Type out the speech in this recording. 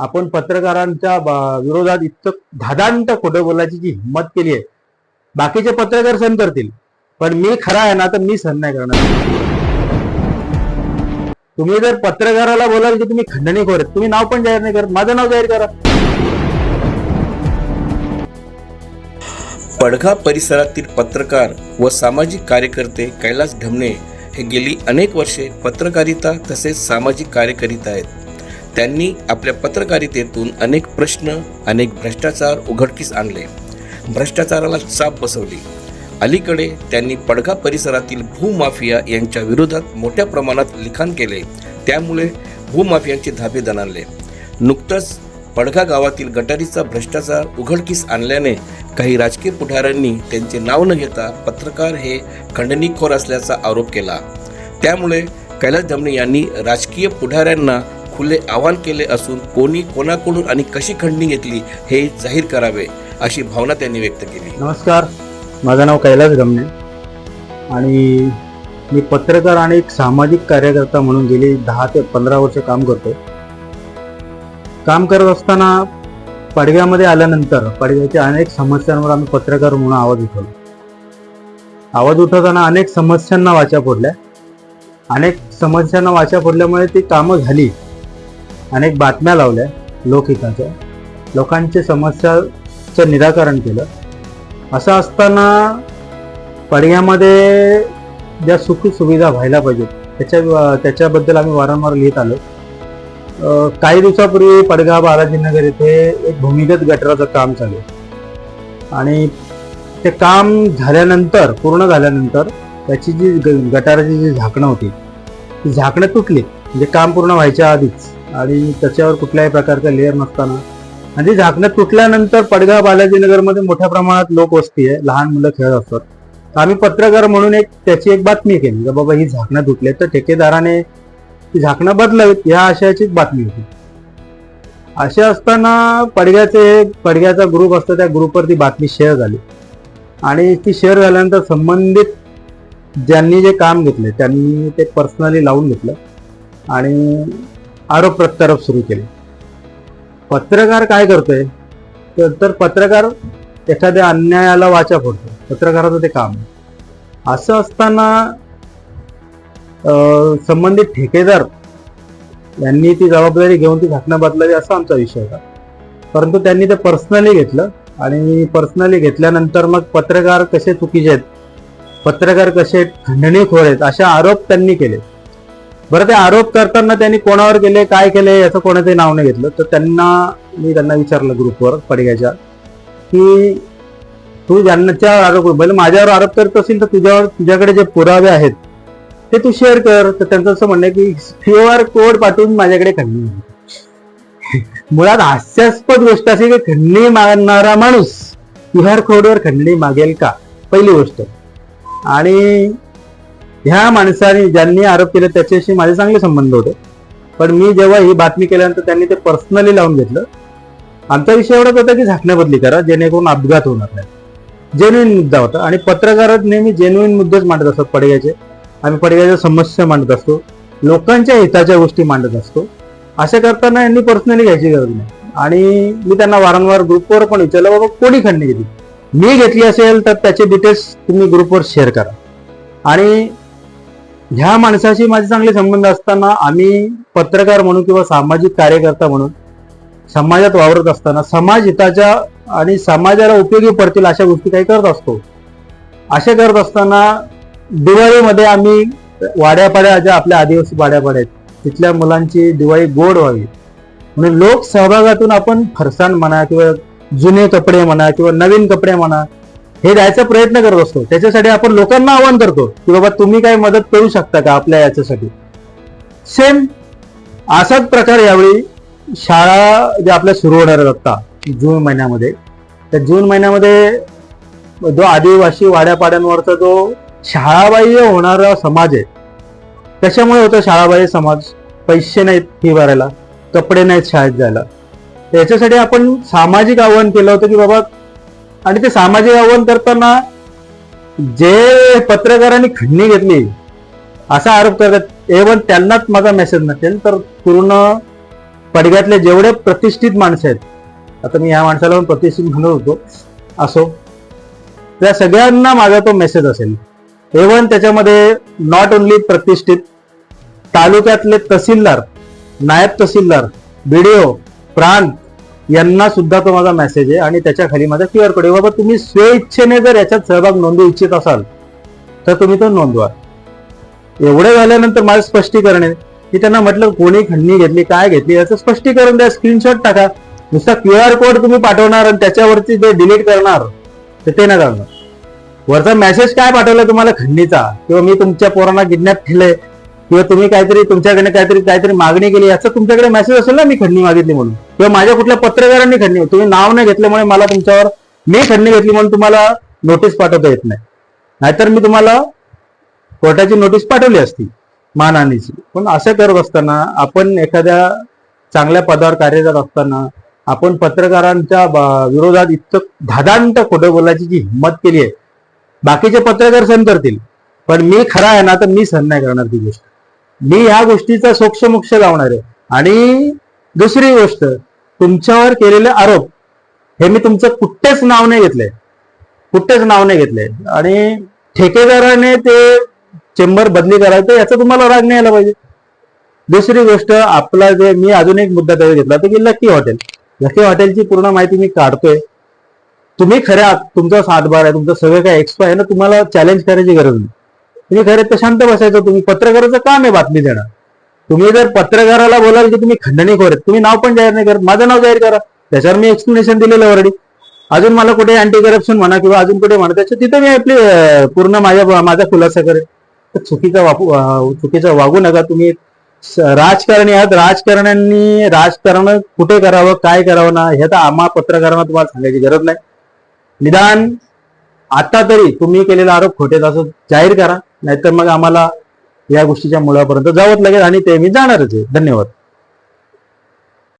आपण पत्रकारांच्या विरोधात इतकं धादांत खोटं बोलायची जी हिंमत केली आहे. बाकीचे पत्रकार सहन करतील. पण मी खरा आहे ना तर मी सहन नाही करणार. तुम्ही जर पत्रकाराला बोलाल की तुम्ही खंडणी करत तुम्ही नाव पण जाहीर नाही करत. माझं नाव जाहीर करा. पडघा परिसरातील पत्रकार व सामाजिक कार्यकर्ते कैलास ढमणे हे गेली अनेक वर्षे पत्रकारिता तसेच सामाजिक कार्य करीत आहेत. त्यांनी आपल्या पत्रकारितेतून अनेक प्रश्न अनेक भ्रष्टाचार उघडकीस आणले. भ्रष्टाचाराला चाप बसवली. अलीकडे त्यांनी पडघा परिसरातील भूमाफिया यांच्या विरोधात मोठ्या प्रमाणात लिखाण केले. त्यामुळे भूमाफियांचे धाबे दणाणले. नुकतंच पडघा गावातील गटारीचा भ्रष्टाचार उघडकीस आणल्याने काही राजकीय पुढाऱ्यांनी त्यांचे नाव न घेता पत्रकार हे खंडणीखोर असल्याचा आरोप केला. त्यामुळे कैलास धमणे यांनी राजकीय पुढाऱ्यांना खुले आवाहन केले असून कोणी कोणाकडून आणि कशी खंडणी घेतली हे जाहीर करावे अशी भावना त्यांनी व्यक्त केली. नमस्कार. माझं नाव कैलास गमणे. आणि मी पत्रकार आणि एक सामाजिक कार्यकर्ता म्हणून गेली दहा ते पंधरा वर्ष काम करतो काम करत असताना पडव्यामध्ये आल्यानंतर पडव्याच्या अनेक समस्यांवर आम्ही पत्रकार म्हणून आवाज उठवला. आवाज उठवताना अनेक समस्यांना वाचा फोडल्या अनेक समस्यांना वाचा फोडल्यामुळे ती कामं झाली. अनेक बातम्या लावल्या लोकहिताच्या लोकांच्या समस्याचं निराकरण केलं. असं असताना पडग्यामध्ये ज्या सुखसुविधा व्हायला पाहिजेत त्याच्या त्याच्याबद्दल आम्ही वारंवार लिहित आलो. काही दिवसापूर्वी पडगाव बालाजीनगर येथे एक भूमिगत गटाराचं काम चालू आहे. आणि ते काम झाल्यानंतर पूर्ण झाल्यानंतर त्याची जी ग- गटाराची जी झाकणं होती ती झाकणं तुटली. म्हणजे काम पूर्ण व्हायच्या आधीच. आणि त्याच्यावर कुठल्याही प्रकारचा लेअर नसताना. आणि झाकण्यात झाकणं तुटल्यानंतर पडगाव बालाजीनगरमध्ये मोठ्या प्रमाणात लोकवस्ती आहे लहान मुलं खेळत असतात. तर आम्ही पत्रकार म्हणून एक त्याची एक बातमी केली की बाबा ही झाकणं तुटले तर ठेकेदाराने ती झाकणं बदलावीत या आशयाचीच बातमी होती. असे असताना पडग्याचे पडग्याचा ग्रुप असतो त्या ग्रुपवर ती बातमी शेअर झाली. आणि ती शेअर झाल्यानंतर संबंधित ज्यांनी जे काम घेतले त्यांनी ते पर्सनली लावून घेतलं. आणि आरोप प्रत्यारोप सुरू केले. पत्रकार काय करतोय? तर- तर पत्रकार एखाद्या अन्यायाला वाचा फोडतो पत्रकाराचं ते काम असं असताना संबंधित ठेकेदार यांनी ती जबाबदारी घेऊन ती घटना बदलावी असा आमचा विषय होता. परंतु त्यांनी ते पर्सनली घेतलं आणि पर्सनली घेतल्यानंतर मग पत्रकार कसे चुकीचे आहेत पत्रकार कसे खंडणीखोर आहेत असे आरोप त्यांनी केले बरं ते आरोप करताना त्यांनी कोणावर केले काय केले याचं कोणाचंही नाव नाही घेतलं. तर त्यांना मी त्यांना विचारलं ग्रुपवर पडग्याच्या की तू ज्यांच्या आरोप म्हणजे माझ्यावर आरोप करत असेल तर तुझ्यावर तुझ्याकडे जे पुरावे आहेत ते तू शेअर कर. तर त्यांचं असं म्हणणं की क्यू आर कोड पाठवून माझ्याकडे खंडणी मुळात हास्यास्पद गोष्ट अशी की खंडणी मागणारा माणूस क्यू आर कोडवर खंडणी मागेल का? पहिली गोष्ट. आणि ह्या माणसाने ज्यांनी आरोप केले त्याच्याशी माझे चांगले संबंध होते. पण मी जेव्हा ही बातमी केल्यानंतर त्यांनी ते पर्सनली लावून घेतलं. आमचा विषय एवढाच होता की झाकण्याबदली करा जेणेकरून अपघात होणार नाही. जेन्युईन मुद्दा होता. आणि पत्रकारच नेहमी जेन्युईन मुद्देच मांडत असतात पडग्याचे. आम्ही पडग्याच्या समस्या मांडत असतो. लोकांच्या हिताच्या गोष्टी मांडत असतो. असे करताना यांनी पर्सनली घ्यायची गरज नाही. आणि मी त्यांना वारंवार ग्रुपवर पण विचारलं बाबा कोणी खंडणी घेतली? मी घेतली असेल तर त्याचे डिटेल्स तुम्ही ग्रुपवर शेअर करा. आणि ह्या माणसाशी माझे चांगले संबंध असताना आम्ही पत्रकार म्हणून किंवा सामाजिक कार्यकर्ता म्हणून समाजात वावरत असताना समाज हिताच्या आणि समाजाला उपयोगी पडतील अशा गोष्टी काही करत असतो. असे करत असताना दिवाळीमध्ये आम्ही वाड्यापाड्या ज्या आपल्या आदिवासी वाड्यापाड्या आहेत तिथल्या मुलांची दिवाळी गोड व्हावी. म्हणून लोक सहभागातून आपण फरसाण म्हणा किंवा जुने कपडे म्हणा किंवा नवीन कपडे म्हणा हे द्यायचा प्रयत्न करत असतो. त्याच्यासाठी आपण लोकांना आवाहन करतो की बाबा तुम्ही काही मदत करू शकता का आपल्या याच्यासाठी? सेम असाच प्रकार यावेळी शाळा ज्या आपल्या सुरू होणार आहेत आता जून महिन्यामध्ये त्या जून महिन्यामध्ये जो आदिवासी वाड्यापाड्यांवरचा जो शाळाबाह्य होणारा समाज आहे त्याच्यामुळे होतं शाळाबाह्य समाज. पैसे नाहीत फी भरायला कपडे नाहीत शाळेत जायला. याच्यासाठी आपण सामाजिक आव्हान केलं होतं की बाबा आणि ते सामाजिक आव्हान करताना जे पत्रकारांनी खंडणी घेतली असा आरोप करतात. एवन त्यांनाच माझा मेसेज नसेल तर पूर्ण पडग्यातले जेवढे प्रतिष्ठित माणसं आहेत आता मी ह्या माणसाला पण प्रतिष्ठित म्हणत होतो असो त्या सगळ्यांना माझा तो मेसेज असेल. एवन त्याच्यामध्ये नॉट ओनली प्रतिष्ठित तालुक्यातले तहसीलदार नायब तहसीलदार बीडीओ प्रांत यांना सुद्धा तो माझा मेसेज आहे आणि त्याच्याखाली माझा क्यू कोड आहे. बाबा तुम्ही स्वेच्छेने जर याच्यात सहभाग नोंदवू इच्छित असाल तर तुम्ही तो नोंदवा. एवढं झाल्यानंतर माझं स्पष्टीकरण आहे. की त्यांना म्हटलं कोणी खंडणी घेतली काय घेतली? याचं स्पष्टीकरण द्या स्क्रीनशॉट टाका. नुसता क्यू आर कोड तुम्ही पाठवणार आणि त्याच्यावरती जे डिलीट करणार तर ते नाही करणार वरचा मेसेज काय पाठवला तुम्हाला खंडणीचा? किंवा मी तुमच्या पोरांना किडनॅप केलंय किंवा तुम्ही काहीतरी तुमच्याकडे काहीतरी काहीतरी मागणी केली याचा तुमच्याकडे मेसेज असेल ना मी खंडणी मागितली म्हणून. किंवा माझ्या कुठल्या पत्रकारांनी खंडणी तुम्ही नाव नाही घेतल्यामुळे मला तुमच्यावर मी खंडणी घेतली म्हणून तुम्हाला नोटीस पाठवता येत नाही. नाहीतर मी तुम्हाला कोर्टाची नोटीस पाठवली असती मानहानीची. पण असं करत असताना आपण एखाद्या चांगल्या पदावर कार्यरत असताना आपण पत्रकारांच्या विरोधात इतकं धादांत खोटं बोलायची जी हिंमत केली आहे. बाकीचे पत्रकार सहन करतील. पण मी खरा आहे ना तर मी सहन नाही करणार ती गोष्ट. मी ह्या गोष्टीचा सोक्षमोक्ष लावणार. आहे आणि दुसरी गोष्ट तुमच्यावर केलेले आरोप हे मी तुमचं कुठेच नाव नाही घेतलंय कुठेच नाव नाही घेतलंय आणि ठेकेदाराने ते चेंबर बदली करायचं याचा तुम्हाला राग नाही आला पाहिजे. दुसरी गोष्ट आपला जे मी अजून एक मुद्दा त्यावेळी घेतला तो की लकी हॉटेल लकी हॉटेलची पूर्ण माहिती मी काढतोय. तुम्ही खऱ्या तुमचा सातबार आहे तुमचं सगळं काय एक्सपाय आहे ना तुम्हाला चॅलेंज करायची गरज नाही. म्हणजे तुम्ही खरं तर शांत बसायचं तुम्ही पत्रकाराचं काम आहे बातमी देणं. तुम्ही जर पत्रकाराला बोलाल की तुम्ही खंडणी आहेत तुम्ही नाव पण जाहीर नाही करत माझं नाव जाहीर करा. त्याच्यावर मी एक्सप्लेनेशन दिलेलं ऑलरेडी अजून मला कुठे अँटी करप्शन म्हणा किंवा अजून कुठे म्हणा त्याच्या तिथे मी आपली पूर्ण माझ्या माझा खुलासा करेन. तर चुकीचा वापू चुकीचा चुकीचं वागू नका तुम्ही. राजकारणी आहात राजकारण्यांनी राजकारण कुठे करावं काय करावं ना हे तर आम्हा पत्रकारांना तुम्हाला सांगायची गरज नाही. निदान आता तरी तुम्ही केलेला आरोप खोटे असं जाहीर करा. नाहीतर मग आम्हाला या गोष्टीच्या मुळापर्यंत जावंच लागेल आणि ते मी जाणारच आहे. धन्यवाद.